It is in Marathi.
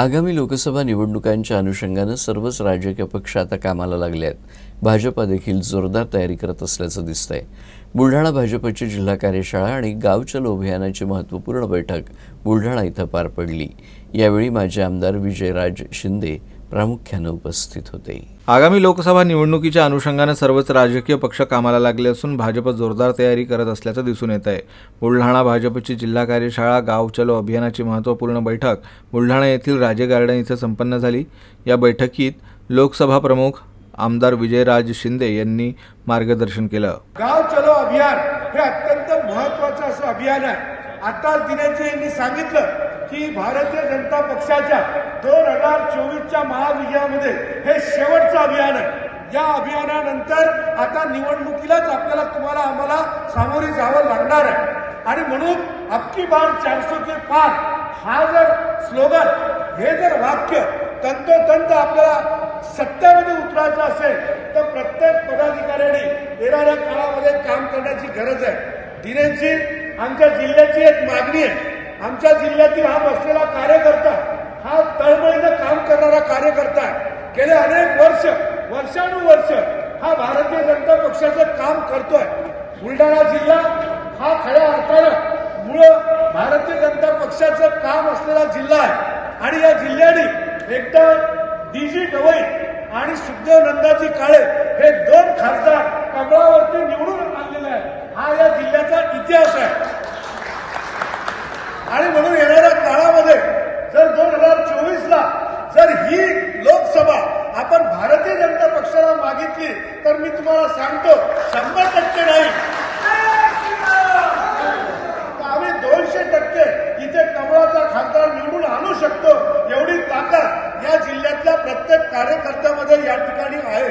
आगामी लोकसभा निवडणुकांच्या अनुषंगानं सर्वच राजकीय पक्ष आता कामाला लागले आहेत. भाजपा देखील जोरदार तयारी करत असल्याचं दिसतंय. बुलढाणा भाजपची जिल्हा कार्यशाळा आणि गाव चलो अभियानाची महत्त्वपूर्ण बैठक बुलढाणा इथं पार पडली. यावेळी माजी आमदार विजयराज शिंदे प्रामुख्यानं उपस्थित होते. आगामी लोकसभा निवडणुकीच्या अनुषंगानं सर्वच राजकीय पक्ष कामाला लागले असून भाजप जोरदार तयारी करत असल्याचं दिसून येत आहे बुलढाणा भाजपची जिल्हा कार्यशाळा गाव चलो अभियानाची महत्त्वपूर्ण बैठक बुलढाणा येथील राजे गार्डन इथं संपन्न झाली. या बैठकीत लोकसभा प्रमुख आमदार विजयराज शिंदे यांनी मार्गदर्शन केलं. गाव चलो अभियान हे अत्यंत महत्वाचं असं अभियान आहे. आता दिनेजी यांनी सांगितलं की भारतीय जनता पक्षाच्या दोन हजार चोवीसच्या महाविजयामध्ये हे शेवटचं अभियान आहे. या अभियानानंतर आता निवडणुकीलाच आपल्याला तुम्हाला आम्हाला सामोरे जावं लागणार आहे. आणि म्हणून अबकी बार चारशे के पार हा जर स्लोगन हे जर वाक्य तंतोतंत आपल्याला सत्यामध्ये उतरायचं असेल तर प्रत्येक पदाधिकाऱ्यांनी येणाऱ्या काळामध्ये काम करण्याची गरज आहे. दिनेशजी आमच्या जिल्ह्याची एक मागणी आहे. आमच्या जिल्ह्यातील हा बसलेला कार्यकर्ता हा तळमळीनं काम करणारा कार्यकर्ता आहे. गेले अनेक वर्ष वर्षानुवर्ष हा भारतीय जनता पक्षाचं काम करतोय. बुलढाणा जिल्हा हा खऱ्या अर्थानं मुळं भारतीय जनता पक्षाचं काम असलेला जिल्हा आहे. आणि या जिल्ह्याने एकदा डी जी गवई आणि सुखदेव नंदाजी काळे हे दोन खासदार कमळावरती निवडून आणलेले आहेत. हा या जिल्ह्याचा इतिहास आहे. आणि म्हणून येणाऱ्या काळामध्ये जर दोन हजार चोवीस ला जर ही लोकसभा आपण भारतीय जनता पक्षाला मागितली तर मी तुम्हाला सांगतो शंभर टक्के नाही. आम्ही दोनशे टक्के इथे कमळाचा खासदार निवडून आणू शकतो एवढी ताकद या जिल्ह्यातल्या प्रत्येक कार्यकर्त्यामध्ये या ठिकाणी आहे.